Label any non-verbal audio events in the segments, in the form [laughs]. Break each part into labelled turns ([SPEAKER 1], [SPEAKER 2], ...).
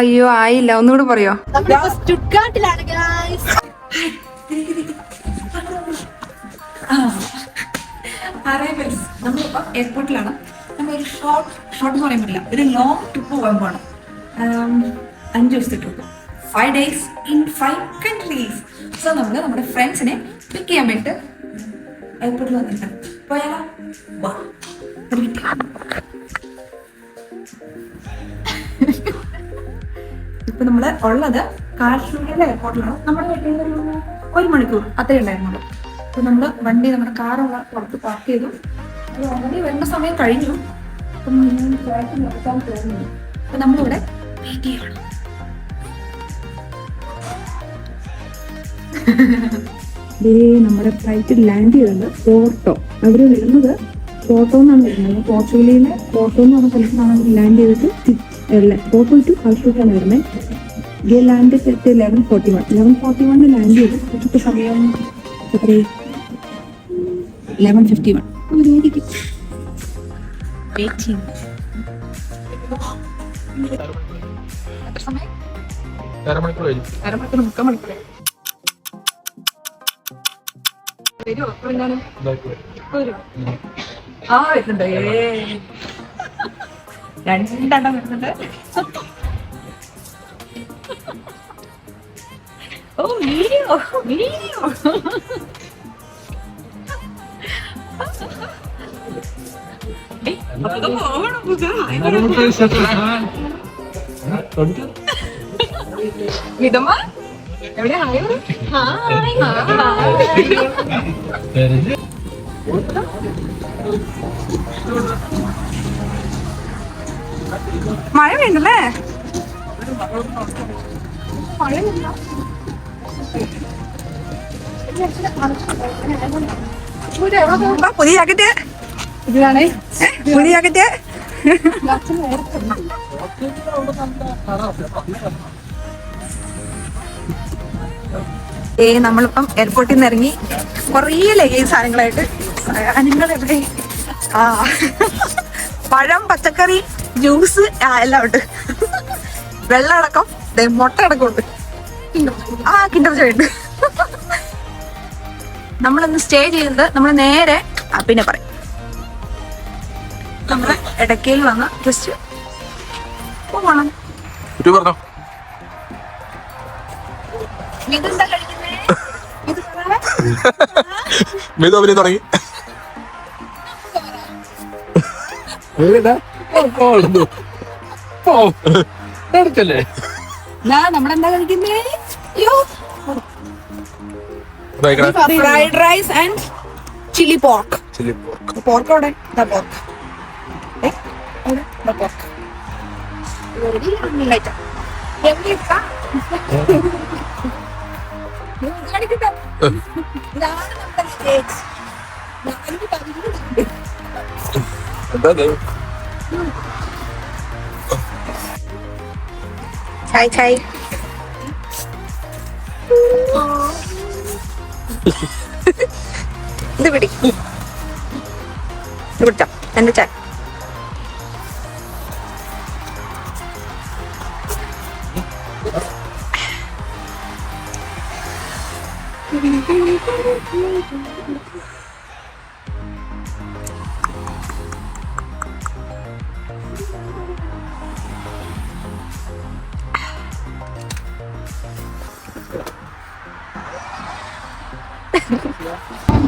[SPEAKER 1] അയ്യോ ആയില്ല. ഒന്നുകൂടെ പറയോ?
[SPEAKER 2] നമ്മളിപ്പോ
[SPEAKER 1] എയർപോർട്ടിലാണ് നമ്മൾ ഒരു ഷോർട്ട് ഷോർട്ട് എന്ന് പറയാൻ പറ്റില്ല. ഒരു ലോങ് ട്രിപ്പ് പോകാൻ പോകണം. അഞ്ച് ദിവസത്തെ trip five days in five countries so നമ്മൾ നമ്മുടെ ഫ്രണ്ട്സിനെ പിക്ക് ചെയ്യാൻ വേണ്ടിയിട്ട് എയർപോർട്ടിൽ വന്നിട്ടുണ്ട് പോയാലോ? ഇപ്പൊ നമ്മൾ ഉള്ളത് കാശ്മീരിലെ എയർപോർട്ടിലാണ് നമ്മുടെ വീട്ടിൽ ഒരു മണിക്കൂർ അത്രേ ഉണ്ടായിരുന്നുള്ളൂ. അപ്പൊ നമ്മൾ വണ്ടി നമ്മുടെ കാറുള്ള പുറത്ത് പാർക്ക് ചെയ്തു. ഓൾറെഡി വരുന്ന സമയം കഴിഞ്ഞു. അപ്പം നിർത്താൻ അപ്പൊ നമ്മളിവിടെ വെയിറ്റ് ചെയ്യണം. [laughs] നമ്മുടെ ഫ്ലൈറ്റ് ലാൻഡ് ചെയ്തത് പോർട്ടോ അവർ വരുന്നത് പോർട്ടോ എന്നാണ് വരുന്നത്. പോർച്ചുഗലിലെ പോർട്ടോ എന്ന് പറഞ്ഞ സ്ഥലത്താണ് അവർ ലാൻഡ് ചെയ്തിട്ട് പോർട്ടോ ടു വരുന്നത് ഗേ land set eleven forty one eleven forty വണ്ണിൽ ലാൻഡ് ചെയ്ത്. ഇപ്പോഴത്തെ സമയം എത്ര ലെവൻ ഫിഫ്റ്റി വൺ വെയിറ്റിംഗ് എത്ര സമയം
[SPEAKER 3] അരമണിക്കൂർ കഴിഞ്ഞു.
[SPEAKER 1] അരമണിക്കൂർ മുക്കാൽ മണിക്കൂർ. വരുമോ എപ്പോഴും ഞാനും വരും ആ വരുന്നുണ്ടോ. ഏ. രണ്ടെണ്ണം വരുന്നുണ്ട്. ഓ വീഡിയോ വീഡിയോ. വിധമ്മ എവിടെ? ഹായ് പറ. ഹായ്. മഴ പെയ്യുന്നല്ലേ? മഴയില്ല. വാ, പുതിയ ജാക്കറ്റ്? പുതിയ ജാക്കറ്റ്? ഏ നമ്മളിപ്പം എയർപോർട്ടിൽ നിന്ന് ഇറങ്ങി കുറേ ലഗേജ് സാധനങ്ങളായിട്ട് എവിടെ ആ പഴം പച്ചക്കറി ജ്യൂസ് ആ എല്ലാം ഉണ്ട്. വെള്ളം അടക്കം. ദേ, മുട്ട അടക്കം ഉണ്ട് ആ കിണ്ടർ ജോയ് ഉണ്ട്. നമ്മളിന്ന് സ്റ്റേ ചെയ്യുന്നത് നമ്മൾ നേരെ ആ, പിന്നെ പറയും. നമ്മൾ ഇടയ്ക്കയിൽ വന്ന് ജസ്റ്റ് പോകണം ഇതെന്താ കഴിക്കുന്നേ? ഇത് പറ.
[SPEAKER 3] മേതു അഭിനയം തുടങ്ങി. അടുത്തല്ലേ
[SPEAKER 1] ദാ, നമ്മളെന്താ കഴിക്കുന്നേ അയ്യോ fried rice and chilli pork
[SPEAKER 3] chilli
[SPEAKER 1] pork അവിടെ? ദാ പോർക്ക് അവിടെ? ദാ പോർക്ക് നാല് പതിനൊന്ന്
[SPEAKER 3] എന്താ ഇത്?
[SPEAKER 1] ചായ് ചായ് ഇത് പിടി ഇത് പിടിച്ചോ എന്റെ ചായ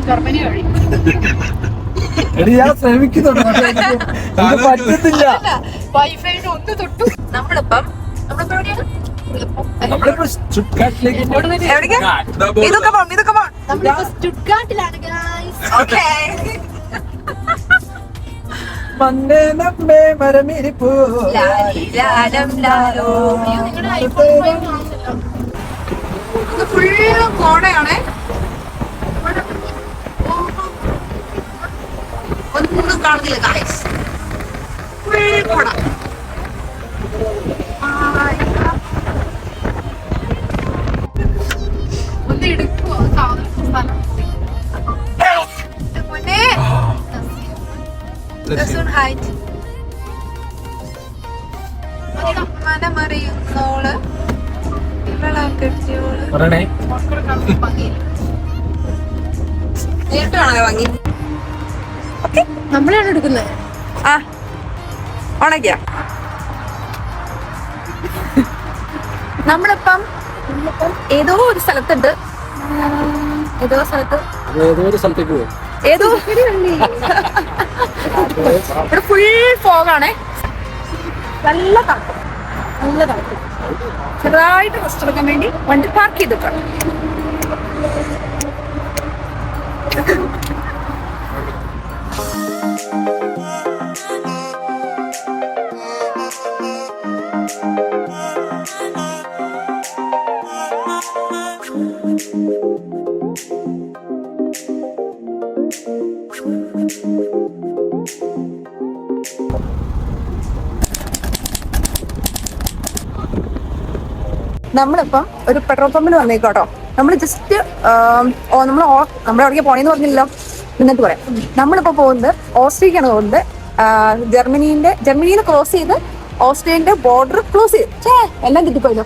[SPEAKER 2] ജർമ്മനി വഴി.
[SPEAKER 4] എടി ഞാൻ ശ്രമിക്കുന്നുണ്ട്
[SPEAKER 2] വൈഫൈയുടെ ഒന്ന് തൊട്ടു.
[SPEAKER 1] നമ്മളിപ്പം നമ്മളിപ്പോ എവിടെയാണ്?
[SPEAKER 4] നമ്മളിപ്പോ സ്റ്റുട്ട്ഗാർട്ടിലേക്ക്
[SPEAKER 1] ഇതൊക്കെ പോണം ഇതൊക്കെ പോണം
[SPEAKER 2] നമ്മളിപ്പോ സ്റ്റുഡ്ഗാർട്ടിലാണ് ഗായ്സ്
[SPEAKER 1] ഓക്കേ
[SPEAKER 4] മന്നേ നമ്മേ മരമിരിപ്പൂ.
[SPEAKER 1] ലാലി
[SPEAKER 2] നിങ്ങളുടെ ഐഫോൺ
[SPEAKER 1] ഫുള്ള് കോടയാണേ. ഒന്നും കാണുന്നില്ല ഗായ്സ് കോട
[SPEAKER 2] ഒന്ന് എടുക്കുവോ സാധനം സ്ഥലം
[SPEAKER 1] മുന്നേ ഹൈറ്റ് മന മറിയുന്നോൾ. വെള്ളം കെട്ടിയോൾ.
[SPEAKER 4] പറയണേ.
[SPEAKER 1] നേരിട്ട് കാണാൻ വാങ്ങി
[SPEAKER 2] നമ്മളാണ് എടുക്കുന്നത്.
[SPEAKER 1] ആ ഉണക്കിയ. നമ്മളിപ്പം ഏതോ ഒരു സ്ഥലത്തുണ്ട്. ഏതോ സ്ഥലത്ത്.
[SPEAKER 4] ഏതോ ഒരു സ്ഥലത്തേക്ക് പോകും
[SPEAKER 1] ഏതോ ഇവിടെ ഫുൾ ഫോഗാണേ നല്ല തണുപ്പ്. നല്ല തണുപ്പ്. ചെറുതായിട്ട് റെസ്റ്റ് എടുക്കാൻ വേണ്ടി വണ്ടി പാർക്ക് ചെയ്തിട്ടുണ്ട്. നമ്മളിപ്പം ഒരു പെട്രോൾ പമ്പിൽ വന്നേക്കോട്ടോ. നമ്മൾ ജസ്റ്റ് നമ്മൾ നമ്മൾ എവിടേക്ക് പോണേന്ന് പറഞ്ഞില്ലല്ലോ? എന്നിട്ട് പറയാം. നമ്മളിപ്പോ പോകുന്നത് ഓസ്ട്രിയക്കാണ് പോകുന്നത്. ജർമ്മനീന്റെ ജർമ്മനിയിൽ ക്രോസ് ചെയ്ത് ഓസ്ട്രിയന്റെ ബോർഡർ ക്ലോസ് ചെയ്ത്. ഛേ, എല്ലാം കിട്ടിപ്പോയല്ലോ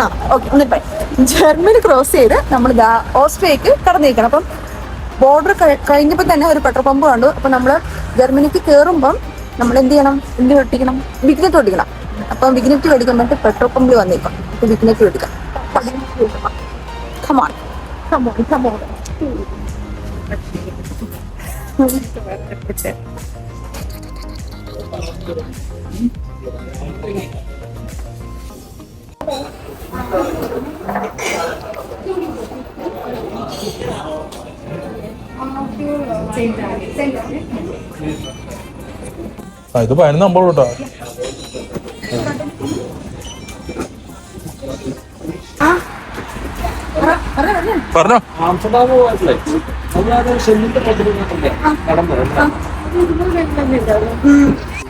[SPEAKER 1] ആ ഓക്കെ ജർമ്മനി ക്രോസ് ചെയ്ത് നമ്മൾ ഓസ്ട്രിയക്ക് കടന്നേക്കണം. അപ്പം ബോർഡർ കഴിഞ്ഞപ്പോൾ തന്നെ ഒരു പെട്രോൾ പമ്പ് കണ്ടു. അപ്പം നമ്മൾ ജർമ്മനിക്ക് കയറുമ്പം നമ്മൾ എന്ത് ചെയ്യണം? എന്ത് ഒട്ടിക്കണം വിഗ്നറ്റ് ഒട്ടിക്കണം അപ്പം വിഗ്നറ്റ് മേടിക്കാൻ വേണ്ടി പെട്രോൾ പമ്പിൽ വന്നേക്കാം. അപ്പൊ വിഗ്നറ്റ്
[SPEAKER 3] ആ ഇത് പതിനൊന്ന് അമ്പത് കേട്ടോ. പറഞ്ഞോ?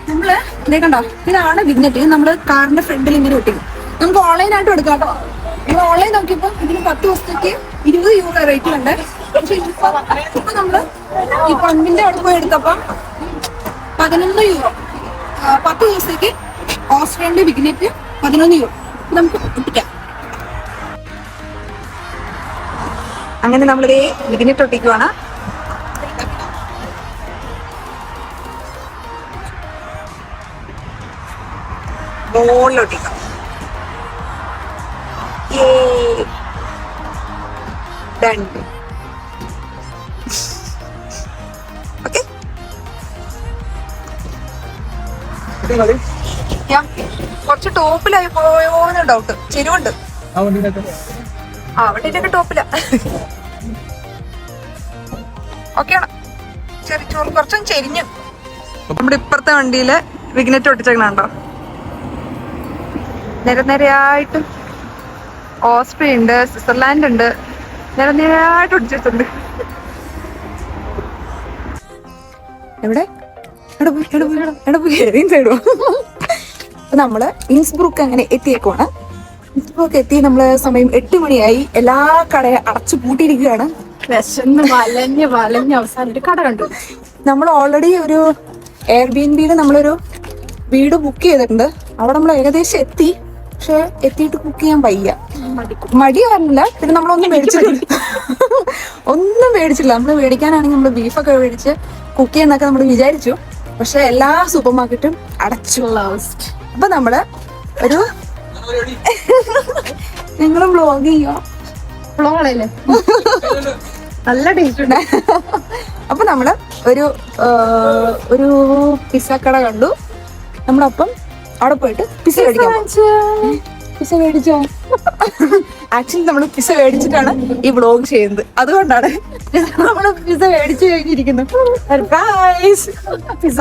[SPEAKER 1] നമ്മൾ ഇതേ കണ്ടോ? ഇതാണ് വിഗ്നറ്റ്. നമ്മൾ കാറിന്റെ ഫ്രണ്ടിൽ ഇങ്ങനെ ഒട്ടിക്കും. നമുക്ക് ഓൺലൈൻ ആയിട്ട് എടുക്കാം കേട്ടോ. നമ്മൾ ഓൺലൈൻ നോക്കിയപ്പോ ഇതിന് പത്ത് ദിവസത്തേക്ക് ഇരുപത് യൂറോ റേറ്റ് ഉണ്ട്. പക്ഷെ ഇപ്പൊ നമ്മൾ ഈ പമ്പിന്റെ അവിടെ പോയി എടുത്തപ്പം പതിനൊന്ന് യൂറോ പത്ത് ദിവസത്തേക്ക് ഓസ്ട്രേലിയന്റെ വിഗ്നറ്റ് പതിനൊന്ന് യൂറോ നമുക്ക് ഒട്ടിക്കാം. അങ്ങനെ നമ്മളിതേ വിഗ്നറ്റ് ഒട്ടിക്കുവാണ് മുകളിലൊട്ടിക്കാം. രണ്ട്. ഓക്കെ. കുറച്ച് ടോപ്പിലായി പോയോന്ന് ഡൗട്ട് ചെരുവുണ്ട്.
[SPEAKER 4] വണ്ടിയിലൊക്കെ
[SPEAKER 1] ടോപ്പില. ഓക്കെയാണ് ചെറിയ ചോറ് കുറച്ചും ചെരിഞ്ഞു. നമ്മുടെ ഇപ്പുറത്തെ വണ്ടിയിൽ വിഗ്നറ്റ് ഒട്ടിച്ചേക്കണുണ്ടോ? നിരനിരയായിട്ട് ഓസ്ട്രിയ ഉണ്ട് സ്വിറ്റ്സർലാൻഡ് ഉണ്ട്. നിരനിരയായിട്ട് ഒട്ടിച്ചിട്ടുണ്ട്. എവിടെ? എവിടെ പോയി? എവിടെ പോയി? എവിടെ പോയി? ഏതെങ്കിലും സൈഡോ നമ്മൾ ഇൻസ്ബ്രൂക്ക് അങ്ങനെ എത്തിയേക്കുവാണ്. ഇൻസ്ബ്രൂക്ക് എത്തി. നമ്മൾ സമയം എട്ട് മണിയായി. എല്ലാ കടയും അടച്ചു പൂട്ടിയിരിക്കുകയാണ്.
[SPEAKER 2] വിശന്ന് വലഞ്ഞ് വലഞ്ഞ് അവസാനം ഒരു കട കണ്ടു.
[SPEAKER 1] നമ്മൾ ഓൾറെഡി ഒരു എയർ ബി എൻ ബിയിൽ നമ്മളൊരു വീട് ബുക്ക് ചെയ്തിട്ടുണ്ട്. അവിടെ നമ്മൾ ഏകദേശം എത്തി. പക്ഷെ എത്തിയിട്ട് കുക്ക് ചെയ്യാൻ വയ്യ. മടി വരുന്നില്ല പിന്നെ നമ്മളൊന്നും മേടിച്ചിട്ടില്ല. [laughs] ഒന്നും മേടിച്ചില്ല നമ്മൾ മേടിക്കാനാണെങ്കിൽ നമ്മൾ ബീഫൊക്കെ മേടിച്ച് കുക്ക് ചെയ്യുന്നൊക്കെ നമ്മൾ വിചാരിച്ചു. പക്ഷെ എല്ലാ സൂപ്പർ മാർക്കറ്റും അടച്ചു. അപ്പൊ നമ്മൾ ഒരു ഞങ്ങൾ വ്ളോഗ് ചെയ്യോ?
[SPEAKER 2] ഫ്ലോളല്ലേ നല്ല ടേസ്റ്റ് ഉണ്ട്.
[SPEAKER 1] അപ്പൊ നമ്മൾ ഒരു ഒരു പിസ്സ കട കണ്ടു. നമ്മളപ്പം അവിടെ പോയിട്ട് പിസ്സ പിസ പിസ്സ മേടിച്ചോ? ആക്ച്വലി നമ്മൾ പിസ്സ മേടിച്ചിട്ടാണ് ഈ വ്ളോഗ് ചെയ്യുന്നത്. അതുകൊണ്ടാണ് നമ്മൾ പിസ്സ മേടിച്ചു കഴിഞ്ഞിരിക്കുന്നു. പിസ്സ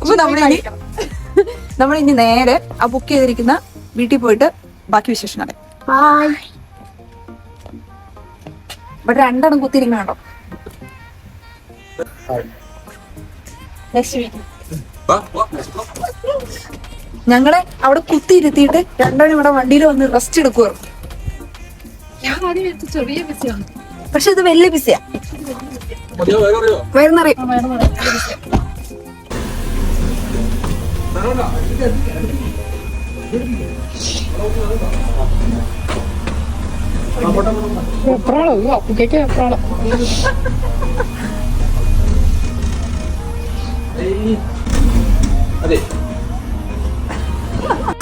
[SPEAKER 1] അപ്പൊ നമ്മളിനി നമ്മളിനി നേരെ ആ ബുക്ക് ചെയ്തിരിക്കുന്ന വീട്ടിൽ പോയിട്ട് ബാക്കി വിശേഷം അറിയാം
[SPEAKER 2] ഹായ്
[SPEAKER 1] ഇവിടെ രണ്ടെണ്ണം
[SPEAKER 3] വാ.
[SPEAKER 1] ഞങ്ങളെ അവിടെ കുത്തിയിരുത്തിയിട്ട് രണ്ടെണ്ണം ഇവിടെ വണ്ടിയിൽ വന്ന് റെസ്റ്റ് എടുക്കുവായിരുന്നു പക്ഷെ ഇത് വലിയ ബിസിയാ
[SPEAKER 3] മതിയോ
[SPEAKER 2] അപ്പുക്കേക്ക്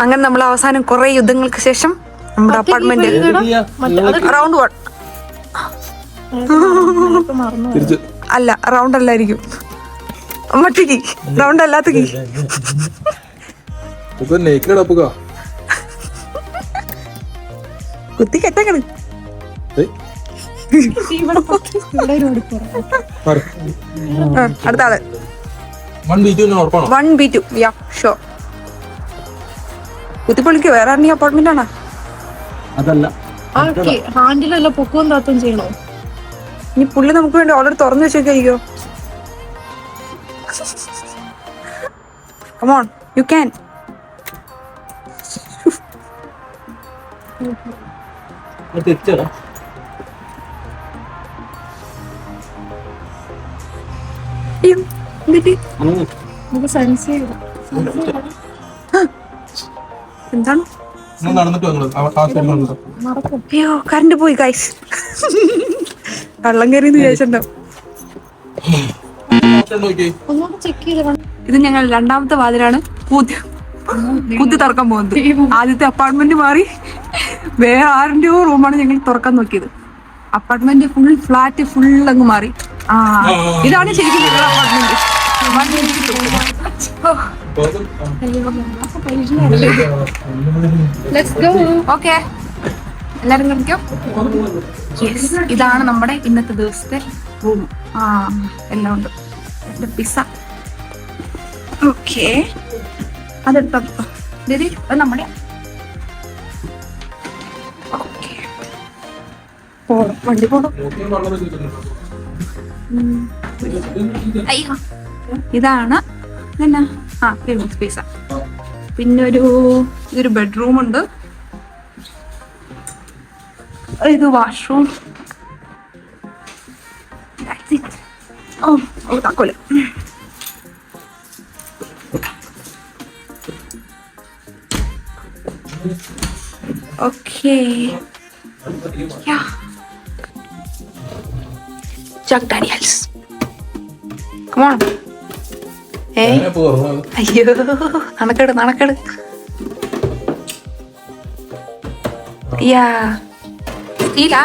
[SPEAKER 1] അങ്ങനെ നമ്മൾ അവസാനം കുറെ യുദ്ധങ്ങൾക്ക് ശേഷം നമ്മുടെ അപ്പാർട്ട്മെന്റ് റൗണ്ട് വൺ അല്ല റൗണ്ട് അല്ലായിരിക്കും. മട്ടിക്ക് റൗണ്ട് അല്ലാത്ത കീ
[SPEAKER 3] ഇപ്പൊ നേക്കിലടാ അപ്പുക
[SPEAKER 1] കുത്തി ആ, അടുത്ത ആൾ.
[SPEAKER 3] വൺ
[SPEAKER 1] ബി ടു യാ ഷോ കുത്തിപ്പൊളിക്ക് വേറെ ആരുടെ അപ്പാർട്ട്മെന്റ് ആണോ?
[SPEAKER 4] അതല്ല.
[SPEAKER 2] ആ ഹാൻഡിലല്ല പൊക്കവും താത്തും ചെയ്യണോ?
[SPEAKER 1] ഇനി പുള്ളി നമുക്ക് വേണ്ടി ഓൾറെഡി തുറന്നു വെച്ചേക്കായിരിക്കോ കമോൺ യു ക്യാൻ
[SPEAKER 2] ചെയ്യണം.
[SPEAKER 1] എന്താണ്? അയ്യോ കറണ്ട് പോയി ഗൈസ് കയറി വിചാരിച്ചിട്ടുണ്ടോ? ഇത് ഞങ്ങൾ രണ്ടാമത്തെ വാതിലാണ്. കുത്തി കുത്തി തുറക്കാൻ പോകുന്നത്. ആദ്യത്തെ അപ്പാർട്ട്മെന്റ് മാറി വേറെ ആറിന്റെയോ റൂമാണ് ഞങ്ങൾ തുറക്കാൻ നോക്കിയത്. അപ്പാർട്ട്മെന്റ് ഫുൾ ഫ്ലാറ്റ് ഫുൾ അങ്ങ് മാറി. ആ ഇതാണ് ശരിക്കും എല്ലാരും കളിക്കോ യെസ് ഇതാണ് നമ്മുടെ ഇന്നത്തെ ദിവസത്തെ റൂം ആ എല്ലാം ഉണ്ട്. പിസ്സ. ഓക്കെ ദീദി നമ്മുടെ വണ്ടി പോണം. അയ്യോ. ഇതാണ് എന്നാ? ആ ലിവിംഗ് സ്പേസാ പിന്നെ ഒരു ഇതൊരു ബെഡ്റൂം ഉണ്ട്. ഇത് വാഷ്റൂം ഓ ഓ താക്കോൽ. Okay Yeah. Jack Daniels. Come on. ഏയ് അയ്യോ നടക്കെട് നടക്കട്. യാ സ്റ്റീല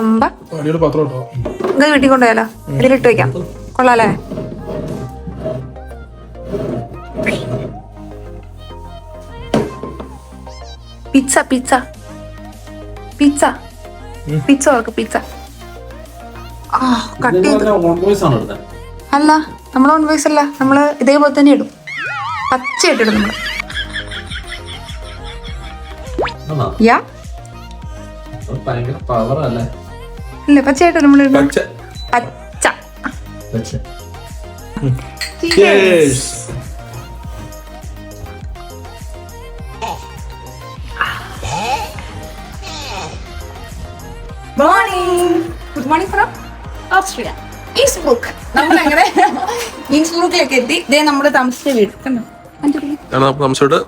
[SPEAKER 1] അമ്പ. ഇത് വീട്ടിൽ കൊണ്ടുപോയാലോ? ഇതിലിട്ട് വെക്കാം. കൊള്ളാലേ? പിസ്സ പിച്ച പിച്ച പിച്ച ഓർക്ക് പിച്ച ആ കട്ട് ചെയ്ത്. അല്ല നമ്മൾ ഓൺ വോയിസ് അല്ല. നമ്മൾ ഇതേപോലെ തന്നെ ഇടും. പച്ചയായിട്ട് ഇടും
[SPEAKER 4] നമ്മൾ.
[SPEAKER 1] യാ ഇല്ല പച്ചയായിട്ട് നമ്മൾ
[SPEAKER 3] പച്ച.
[SPEAKER 1] പച്ച.
[SPEAKER 4] പക്ഷേ
[SPEAKER 3] Cheers.
[SPEAKER 1] Morning from Austria Innsbruck നമ്മൾ അങ്ങനെ എത്തി. ഇതേ നമ്മുടെ താമസിച്ച വീട്. കണ്ടോ?
[SPEAKER 3] താമസിച്ചിട്ട്